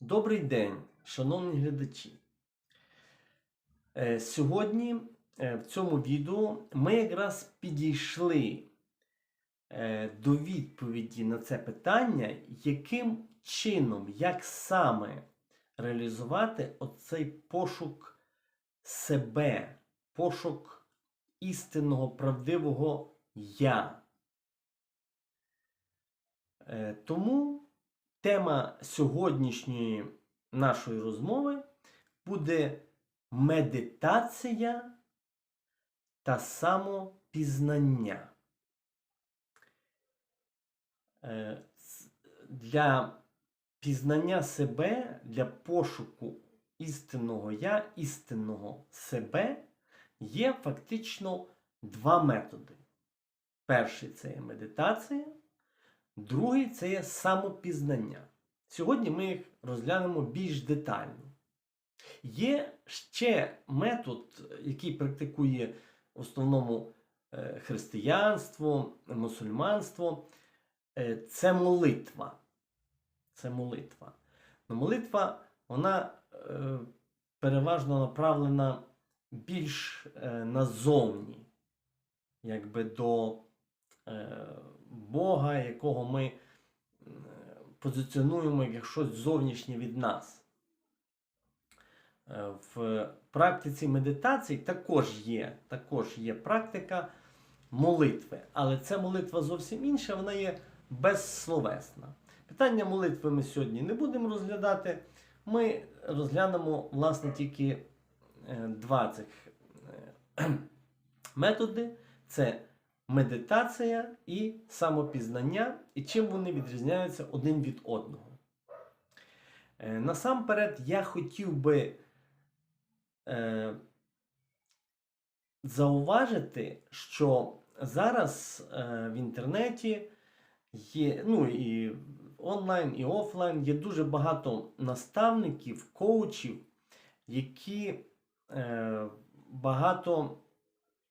Добрий день, шановні глядачі. Е, Сьогодні е, в цьому відео ми якраз підійшли е, до відповіді на це питання, яким чином, як саме реалізувати оцей пошук себе, пошук істинного, правдивого я. Тому тема сьогоднішньої нашої розмови буде медитація та самопізнання. Е, Для пізнання себе, для пошуку істинного я, істинного себе є фактично два методи. Перший це медитація, Другий це є самопізнання. Сьогодні ми їх розглянемо більш детально. Є ще метод, який практикує в основному е, християнство, мусульманство. Е, Це молитва. Це молитва. Но молитва, вона е, переважно направлена більш назовні, якби до Бога, якого ми е, позиціонуємо як щось зовнішнє від нас. Е, В практиці медитації також є, також є практика молитви, але ця молитва зовсім інша, вона є безсловесна. Питання молитви ми сьогодні не будемо розглядати. Ми розглянемо, власне, тільки е, два цих методи: це медитація і самопізнання, і чим вони відрізняються один від одного. Е, Насамперед, я хотів би е, зауважити, що зараз е, в інтернеті є, ну і онлайн, і офлайн є дуже багато наставників, коучів, які е, багато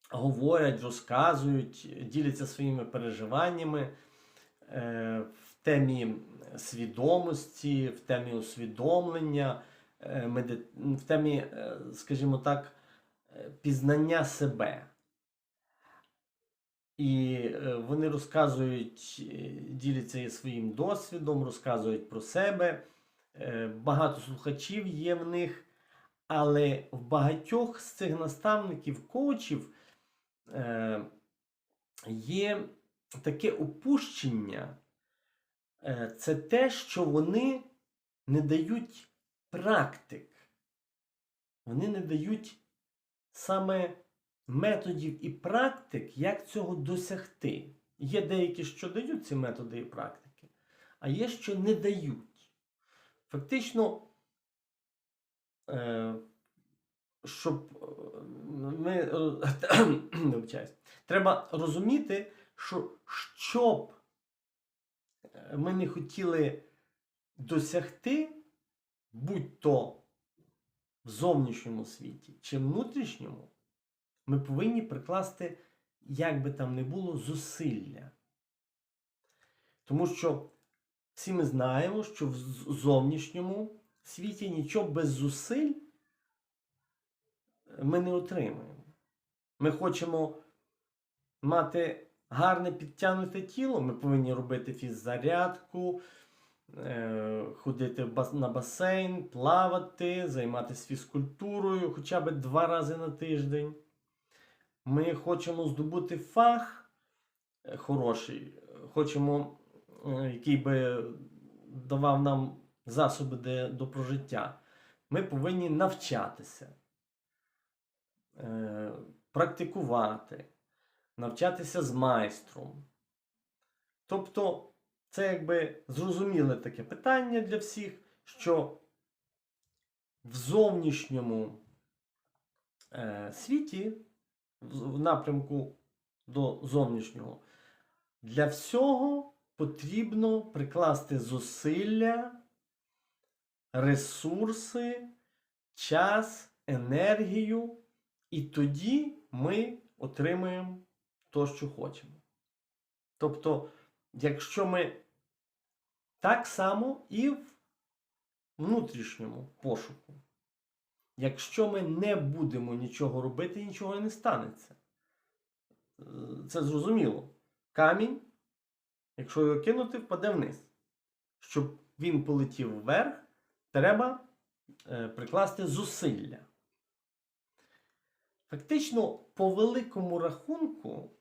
говорять, розказують, діляться своїми переживаннями е, в темі свідомості, в темі усвідомлення, е, меди- в темі, е, скажімо так, е, пізнання себе. І е, вони розказують, е, діляться своїм досвідом, розказують про себе. Багато слухачів є в них, але в багатьох з цих наставників, коучів є таке упущення. Е, Це те, що вони не дають практик. Вони не дають саме методів і практик, як цього досягти. Є деякі, що дають ці методи і практики, а є, що не дають. Фактично, е, щоб е, ми вибачаюсь, треба розуміти, що щоб е, ми не хотіли досягти, будь-то в зовнішньому світі чи внутрішньому, ми повинні прикласти, як би там не було, зусилля. Тому що всі ми знаємо, що в зовнішньому світі нічого без зусиль ми не отримаємо. Ми хочемо мати гарне підтягнуте тіло, ми повинні робити фіззарядку, е, ходити на басейн, плавати, займатися фізкультурою хоча б два рази на тиждень. Ми хочемо здобути фах е, хороший, хочемо, е, який би давав нам засоби до прожиття. Ми повинні навчатися, е, практикувати, навчатися з майстром. Тобто, це якби зрозуміле таке питання для всіх, що в зовнішньому е, світі, в, напрямку до зовнішнього, для всього потрібно прикласти зусилля, ресурси, час, енергію, і тоді ми отримаємо то, що хочемо. Тобто, якщо ми так само і в внутрішньому пошуку. Якщо ми не будемо нічого робити, нічого не станеться. Це зрозуміло. Камінь, якщо його кинути, впаде вниз. Щоб він полетів вверх, треба е, прикласти зусилля. Фактично, по великому рахунку,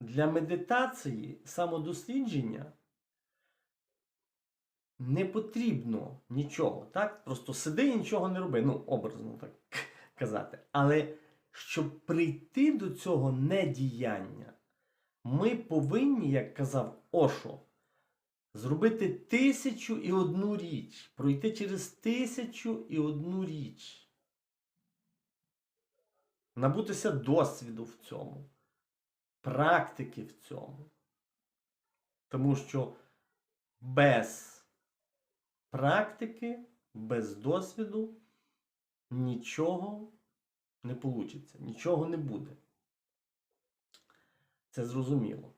для медитації, самодослідження не потрібно нічого. Так? Просто сиди і нічого не роби. Ну, образно так казати. Але щоб прийти до цього недіяння, ми повинні, як казав Ошо, зробити тисячу і одну річ, пройти через тисячу і одну річ. Набутися досвіду в цьому, практики в цьому. Тому що без практики, без досвіду нічого не вийде, нічого не буде. Це зрозуміло.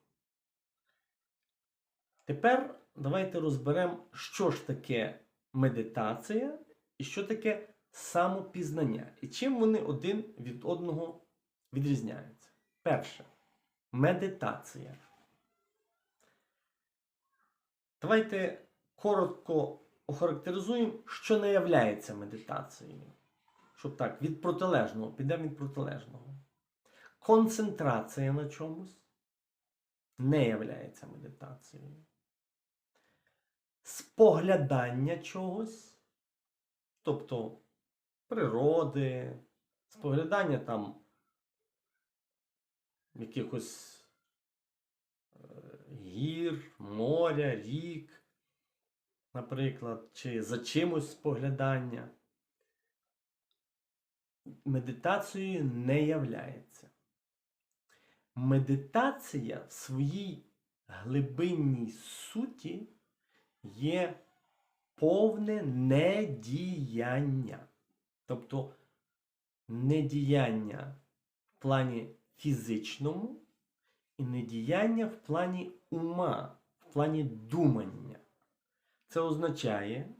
Тепер давайте розберемо, що ж таке медитація і що таке самопізнання. І чим вони один від одного відрізняються. Перше медитація. Давайте коротко охарактеризуємо, що не являється медитацією. Щоб так, від протилежного, підемо від протилежного. Концентрація на чомусь не являється медитацією. Споглядання чогось, тобто природи, споглядання там якихось е, гір, моря, рік, наприклад, чи за чимось споглядання, медитацією не являється. Медитація в своїй глибинній суті є повне недіяння. Тобто недіяння в плані фізичному і недіяння в плані ума, в плані думання. Це означає,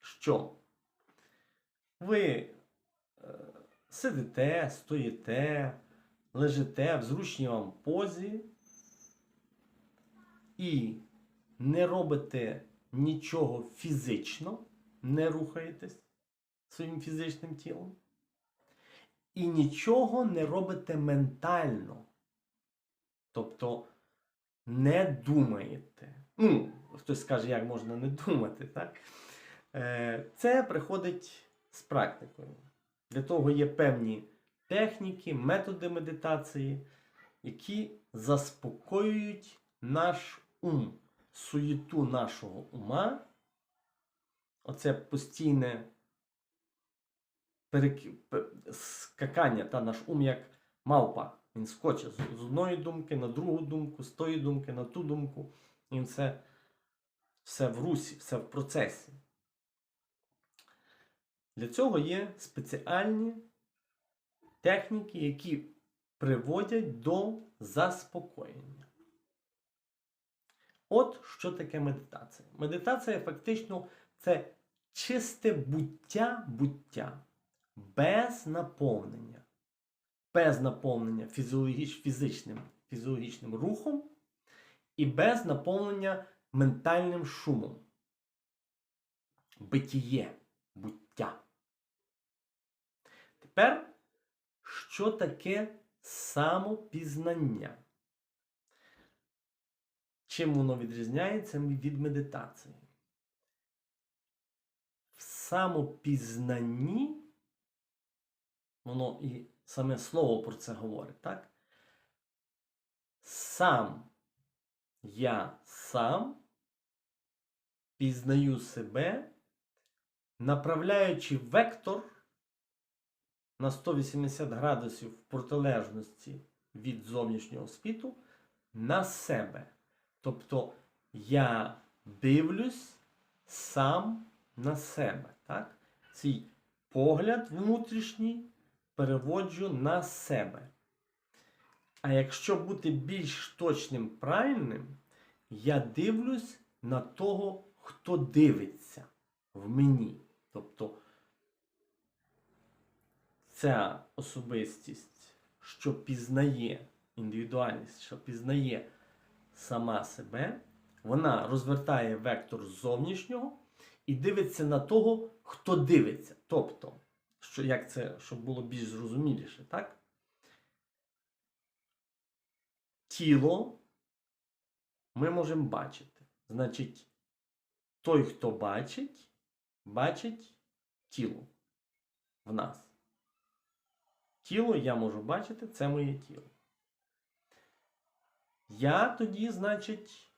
що ви е, сидите, стоїте, лежите в зручній вам позі і не робите нічого фізично, не рухаєтесь своїм фізичним тілом. І нічого не робите ментально. Тобто не думаєте. Ну, хтось скаже, як можна не думати, так? Е, Це приходить з практикою. Для того є певні техніки, методи медитації, які заспокоюють наш ум, суєту нашого ума. Оце постійне перек- скакання, та наш ум як мавпа. Він скоче з одної думки на другу думку, з тої думки на ту думку. І все, все в русі, все в процесі. Для цього є спеціальні техніки, які приводять до заспокоєння. От що таке медитація. Медитація фактично це чисте буття буття без наповнення. Без наповнення фізіологіч, фізичним, фізіологічним рухом і без наповнення ментальним шумом. Битіє, буття. Тепер, що таке самопізнання? Чим воно відрізняється від медитації? В самопізнанні, воно і саме слово про це говорить, так? Сам я сам пізнаю себе, направляючи вектор на 180 градусів в протилежності від зовнішнього світу на себе. Тобто я дивлюсь сам на себе. Так? Свій погляд внутрішній переводжу на себе. А якщо бути більш точним, правильним, я дивлюсь на того, хто дивиться. в мені. Тобто ця особистість, що пізнає індивідуальність, що пізнає сама себе, вона розвертає вектор зовнішнього і дивиться на того, хто дивиться. Тобто, що, як це, щоб було більш зрозуміліше, так? Тіло ми можемо бачити. Значить, той, хто бачить, бачить тіло в нас. Тіло я можу бачити, це моє тіло. Я тоді, значить,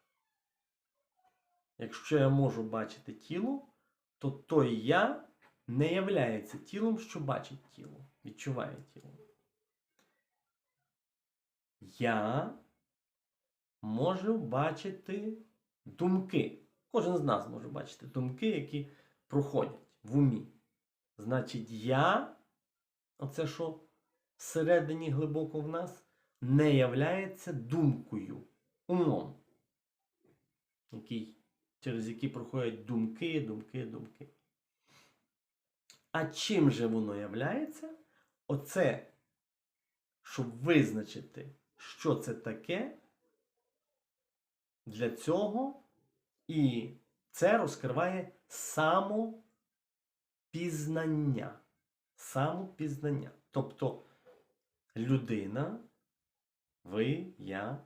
якщо я можу бачити тіло, то той я не являється тілом, що бачить тіло, відчуває тіло. Я можу бачити думки. Кожен з нас може бачити думки, які проходять в умі. Значить, я, оце що всередині глибоко в нас, не являється думкою, умом, який, через який проходять думки, думки, думки. А чим же воно являється? Оце, щоб визначити, що це таке, для цього і це розкриває самопізнання. Самопізнання. Тобто людина, ви, я,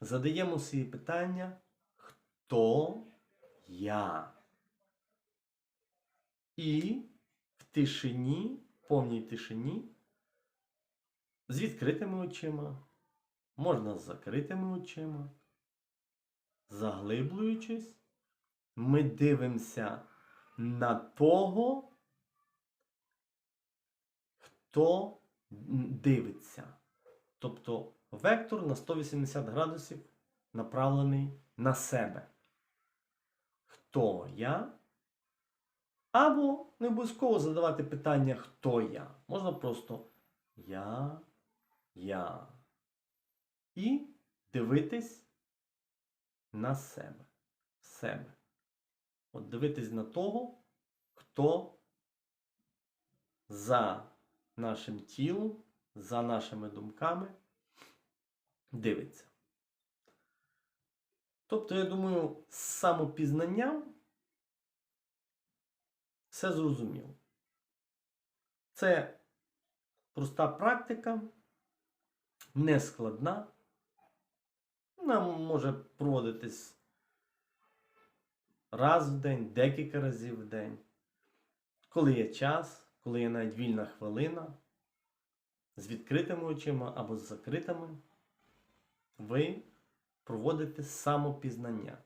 задаємо собі питання, хто я? І тишині, повній тишині, з відкритими очима, можна з закритими очима, заглиблюючись, ми дивимося на того, хто дивиться. Тобто вектор на 180 градусів направлений на себе. Хто я? Або не обов'язково задавати питання, хто я. Можна просто я, я. І дивитись на себе. Себе. От дивитись на того, хто за нашим тілом, за нашими думками дивиться. Тобто, я думаю, з самопізнанням все зрозуміло. Це проста практика, не складна. Вона може проводитись раз в день, декілька разів в день. Коли є час, коли є навіть вільна хвилина, з відкритими очима або з закритими, ви проводите самопізнання.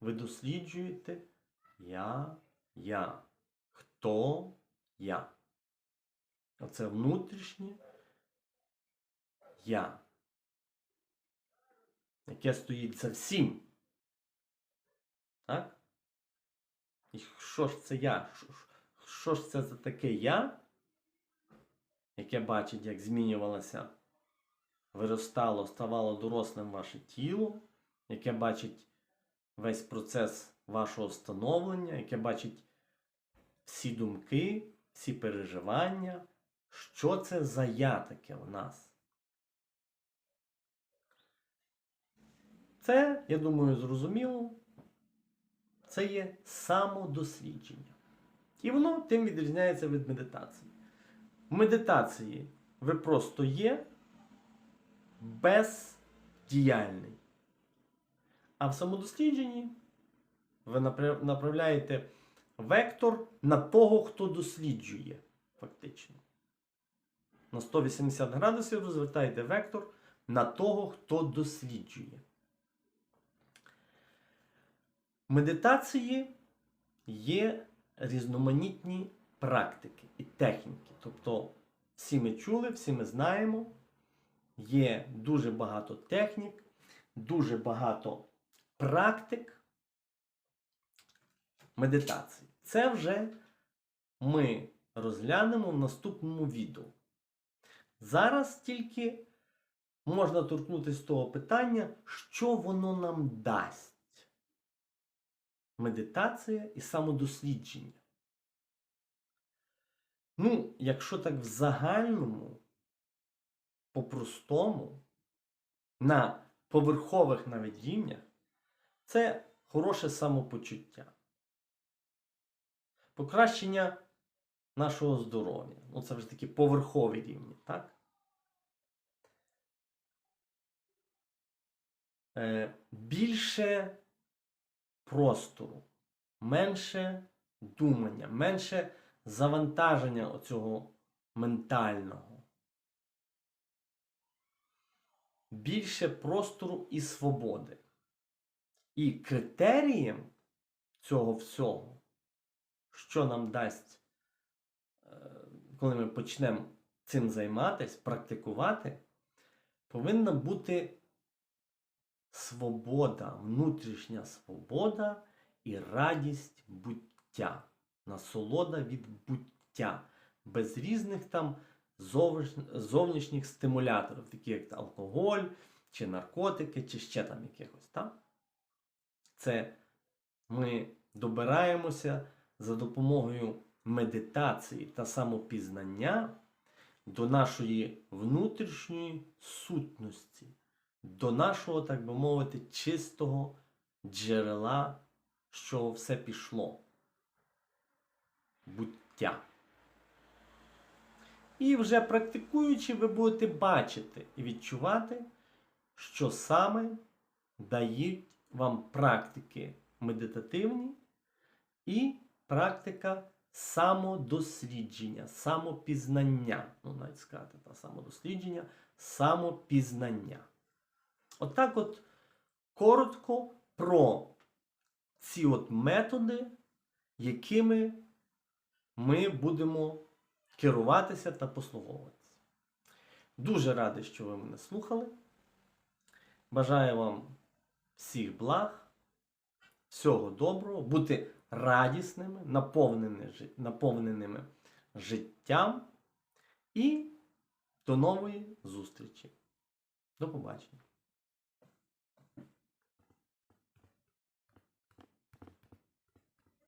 Ви досліджуєте я, я. Хто я? Оце внутрішнє я яке стоїть за всім. Так? І що ж це я? Що ж це за таке я, яке бачить, як змінювалося, виростало, ставало дорослим ваше тіло, яке бачить весь процес вашого становлення, яке бачить всі думки, всі переживання, що це за я таке у нас? Це, я думаю, зрозуміло. Це є самодослідження. І воно тим відрізняється від медитації. В медитації ви просто є бездіяльний. А в самодослідженні ви направляєте вектор на того, хто досліджує, фактично. На 180 градусів розвертаєте вектор на того, хто досліджує. Медитації є різноманітні практики і техніки. Тобто, всі ми чули, всі ми знаємо, є дуже багато технік, дуже багато практик медитації. Це вже ми розглянемо в наступному відео. Зараз тільки можна торкнутися того питання, що воно нам дасть. медитація і самодослідження. Ну, якщо так в загальному, по-простому, на поверхових навіть рівнях, це хороше самопочуття. Покращення нашого здоров'я. Ну, це вже такі поверхові рівні, так? Е, більше простору, менше думання, менше завантаження оцього ментального. Більше простору і свободи. І критерієм цього всього, що нам дасть, е, коли ми почнемо цим займатися, практикувати, повинна бути свобода, внутрішня свобода і радість буття, насолода від буття, без різних там зовнішніх, стимуляторів, такі як алкоголь, чи наркотики, чи ще там якихось. Так? Це ми добираємося за допомогою медитації та самопізнання до нашої внутрішньої сутності, до нашого, так би мовити, чистого джерела, що все пішло. Буття. І вже практикуючи, ви будете бачити і відчувати, що саме дають вам практики медитативні і практика самодослідження, самопізнання. Ну, навіть сказати, та самодослідження, самопізнання. Отак от коротко про ці от методи, якими ми будемо керуватися та послуговуватися. Дуже радий, що ви мене слухали. Бажаю вам всіх благ, всього доброго, бути радісними, наповненими, життям і до нової зустрічі. До побачення.